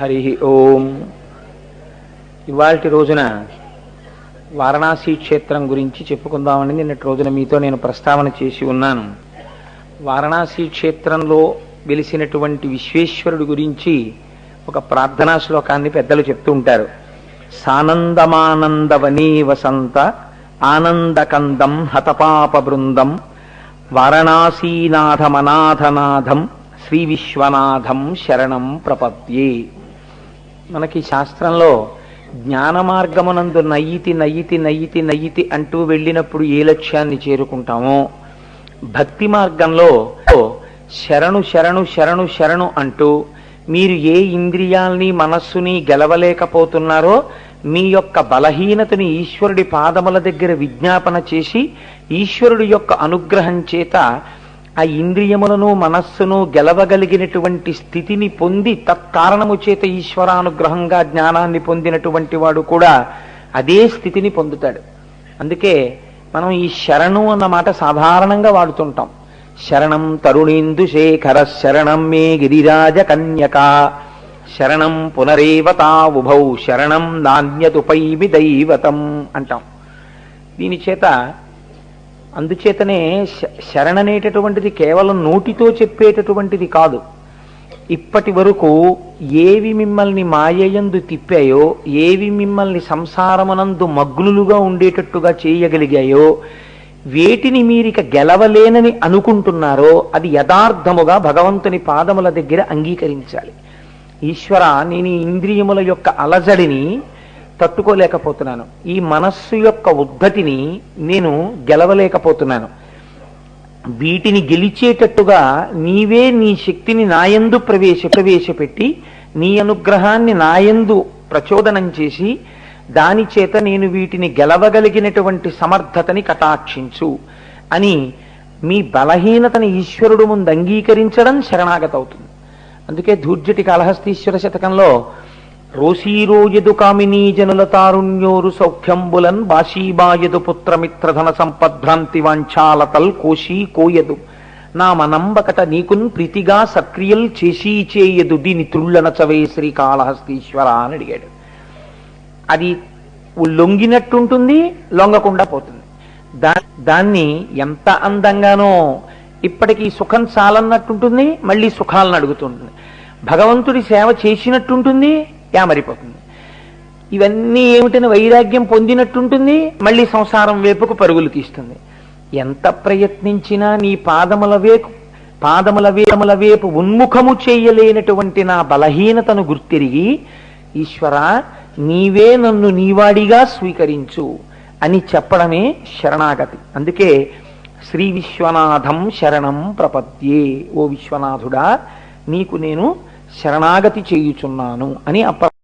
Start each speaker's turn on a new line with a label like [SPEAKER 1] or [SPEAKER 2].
[SPEAKER 1] హరి ఓం. ఇవాళ రోజున వారణాసి క్షేత్రం గురించి చెప్పుకుందామని నిన్నటి రోజున మీతో నేను ప్రస్తావన చేసి ఉన్నాను. వారణాసి క్షేత్రంలో వెలిసినటువంటి విశ్వేశ్వరుడి గురించి ఒక ప్రార్థనా శ్లోకాన్ని పెద్దలు చెప్తూ ఉంటారు. సానందమానందవనీ వసంత ఆనందకందం హతపాప బృందం వారణాసీనాథమనాథనాథం శ్రీ విశ్వనాథం శరణం ప్రపద్యే. మనకి శాస్త్రంలో జ్ఞాన మార్గమునందు నయ్యితి నయ్యితి నయ్యితి నయ్యితి అంటూ వెళ్ళినప్పుడు ఏ లక్ష్యాన్ని చేరుకుంటామో భక్తి మార్గంలో శరణు శరణు శరణు శరణు అంటూ మీరు ఏ ఇంద్రియాల్ని మనస్సుని గెలవలేకపోతున్నారో మీ యొక్క బలహీనతని ఈశ్వరుడి పాదముల దగ్గర విజ్ఞాపన చేసి ఈశ్వరుడి యొక్క అనుగ్రహం చేత ఆ ఇంద్రియములను మనస్సును గెలవగలిగినటువంటి స్థితిని పొంది తత్కారణము చేత ఈశ్వరానుగ్రహంగా జ్ఞానాన్ని పొందినటువంటి వాడు కూడా అదే స్థితిని పొందుతాడు. అందుకే మనం ఈ శరణు అన్న మాట సాధారణంగా వాడుతుంటాం. శరణం తరుణేందు శేఖర శరణం మే గిరిరాజ కన్యక. శరణం పునరేవతా ఉభౌ శరణం నాణ్యతుపైమి దైవతం అంటాం. దీని చేత అందుచేతనే శ- శరణనేటటువంటిది కేవలం నోటితో చెప్పేటటువంటిది కాదు. ఇప్పటి వరకు ఏవి మిమ్మల్ని మాయయందు తిప్పాయో ఏవి మిమ్మల్ని సంసారమునందు మగ్నులుగా ఉండేటట్టుగా చేయగలిగాయో వేటిని మీరిక గెలవలేనని అనుకుంటున్నారో అది యథార్థముగా భగవంతుని పాదముల దగ్గర అంగీకరించాలి. ఈశ్వర నేను ఇంద్రియముల యొక్క అలజడిని తట్టుకోలేకపోతున్నాను. ఈ మనస్సు యొక్క ఉద్ధతిని నేను గెలవలేకపోతున్నాను. వీటిని గెలిచేటట్టుగా నీవే నీ శక్తిని నాయందు ప్రవేశ ప్రవేశపెట్టి నీ అనుగ్రహాన్ని నాయందు ప్రచోదనం చేసి దాని చేత నేను వీటిని గెలవగలిగినటువంటి సమర్థతని కటాక్షించు అని మీ బలహీనతని ఈశ్వరుడు ముందు అంగీకరించడం శరణాగత అవుతుంది అందుకే ధూర్జటి కాళహస్తీశ్వర శతకంలో రోసీరోయదు కామినీ జనుల తారుణ్యోరు సౌఖ్యంబులన్ బాషీబాయదు పుత్రమిత్రధన సంపద్భ్రాంతి వాంఛాలతల్ కోశీ కోయదు నా మనంబకట నీకున్ ప్రీతిగా సక్రియల్ చేసి చేయదు దీని త్రుళ్ళనచవే శ్రీ కాళహస్తీశ్వర అని అడిగాడు. అది లొంగినట్టుంటుంది లొంగకుండా పోతుంది. దా దాన్ని ఎంత అందంగానో ఇప్పటికీ సుఖం చాలన్నట్టుంటుంది మళ్ళీ సుఖాలను అడుగుతుంటుంది. భగవంతుడి సేవ చేసినట్టుంటుంది యామరిపోతుంది. ఇవన్నీ ఏమిటని వైరాగ్యం పొందినట్టుంటుంది మళ్ళీ సంసారం వైపుకు పరుగులు తీస్తుంది. ఎంత ప్రయత్నించినా నీ పాదముల వేపు పాదముల వేముల వేపు ఉన్ముఖము చేయలేనటువంటి నా బలహీనతను గుర్తిరిగి ఈశ్వర నీవే నన్ను నీవాడిగా స్వీకరించు అని చెప్పడమే శరణాగతి. అందుకే శ్రీ విశ్వనాథం శరణం ప్రపద్యే. ఓ విశ్వనాథుడా నీకు నేను శరణాగతి చేయుచున్నాను అని అప్ప